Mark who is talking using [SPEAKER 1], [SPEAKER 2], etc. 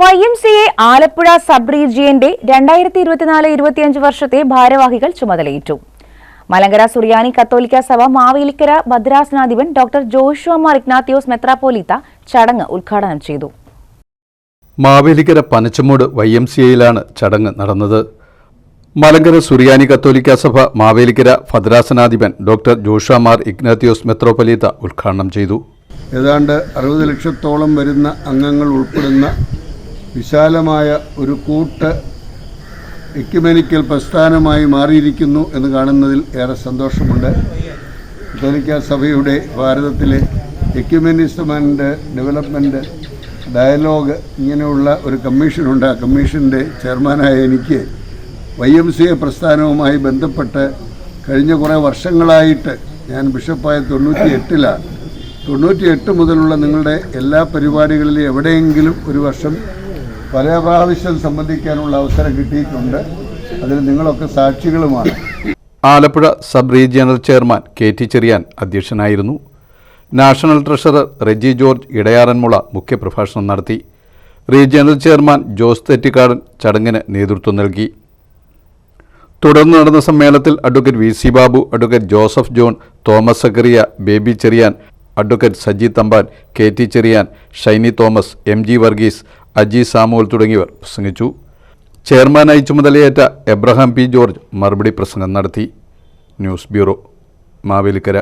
[SPEAKER 1] Y M C A Alappuzha sub റീജിയന്റെ രണ്ടായിരത്തി ഇരുപത്തിനാല് ഇരുപത്തിയഞ്ച് വർഷത്തെ ഭാരവാഹികൾ ചുമതലയേറ്റു. മലങ്കര സുറിയാനി കത്തോലിക്ക സഭ മാവേലിക്കര ഭദ്രാസനാധിപൻ ഡോക്ടർ ജോഷുമാർ ഇഗ്നാത്തിയോസ് മെത്രാപ്പോലീത്ത ചടങ്ങ് ഉദ്ഘാടനം ചെയ്തു.
[SPEAKER 2] Mavelikara Panachamoodu Y M C എയിലാണ് ചടങ്ങ് നടന്നത്. മലങ്കര സുറിയാനി കത്തോലിക്ക സഭ മാവേലിക്കര ഭദ്രാസനാധിപൻ ഡോക്ടർ ജോഷാമാർ ഇഗ്നാത്തിയോസ് മെത്രോപൊലീത്ത ഉദ്ഘാടനം ചെയ്തു.
[SPEAKER 3] ഏതാണ്ട് അറുപത് ലക്ഷത്തോളം വരുന്ന അംഗങ്ങൾ ഉൾപ്പെടുന്ന വിശാലമായ ഒരു കൂട്ട് എക്യുമെനിക്കൽ പ്രസ്ഥാനമായി മാറിയിരിക്കുന്നു എന്ന് കാണുന്നതിൽ ഏറെ സന്തോഷമുണ്ട്. കത്തോലിക്ക സഭയുടെ ഭാരതത്തിലെ എക്യുമെനിസം ആൻഡ് ഡെവലപ്മെന്റ് ഡയലോഗ് ഇങ്ങനെയുള്ള ഒരു കമ്മീഷനുണ്ട്. ആ കമ്മീഷന്റെ ചെയർമാനായ എനിക്ക് വൈ എം സി എ പ്രസ്ഥാനവുമായി ബന്ധപ്പെട്ട് കഴിഞ്ഞ കുറേ വർഷങ്ങളായിട്ട് ഞാൻ ബിഷപ്പായ തൊണ്ണൂറ്റി എട്ടിലാണ് തൊണ്ണൂറ്റി എട്ട് മുതലുള്ള നിങ്ങളുടെ എല്ലാ പരിപാടികളിലും എവിടെയെങ്കിലും ഒരു വർഷം പല പ്രാവശ്യം സംബന്ധിക്കാനുള്ള അവസരം കിട്ടിയിട്ടുണ്ട്. അതിൽ നിങ്ങളൊക്കെ സാക്ഷികളുമാണ്.
[SPEAKER 2] Alappuzha sub regional chairman K T Cherian അധ്യക്ഷനായിരുന്നു. National treasurer Reji George Edayaranmula മുഖ്യപ്രഭാഷണം നടത്തി. റീജിയണൽ ചെയർമാൻ ജോസ് തെറ്റിക്കാടൻ ചടങ്ങിന് നേതൃത്വം നൽകി. തുടർന്ന് നടന്ന സമ്മേളനത്തിൽ advocate V C Babu advocate Joseph John Thomas Zachariah Baby Cherian advocate Saji Thampan K T Cherian Shiny Thomas M G Varghese Aji Samuel തുടങ്ങിയവർ പ്രസംഗിച്ചു. ചെയർമാനായി ചുമതലയേറ്റ എബ്രഹാം പി ജോർജ് മറുപടി പ്രസംഗം നടത്തി. News bureau Mavelikara.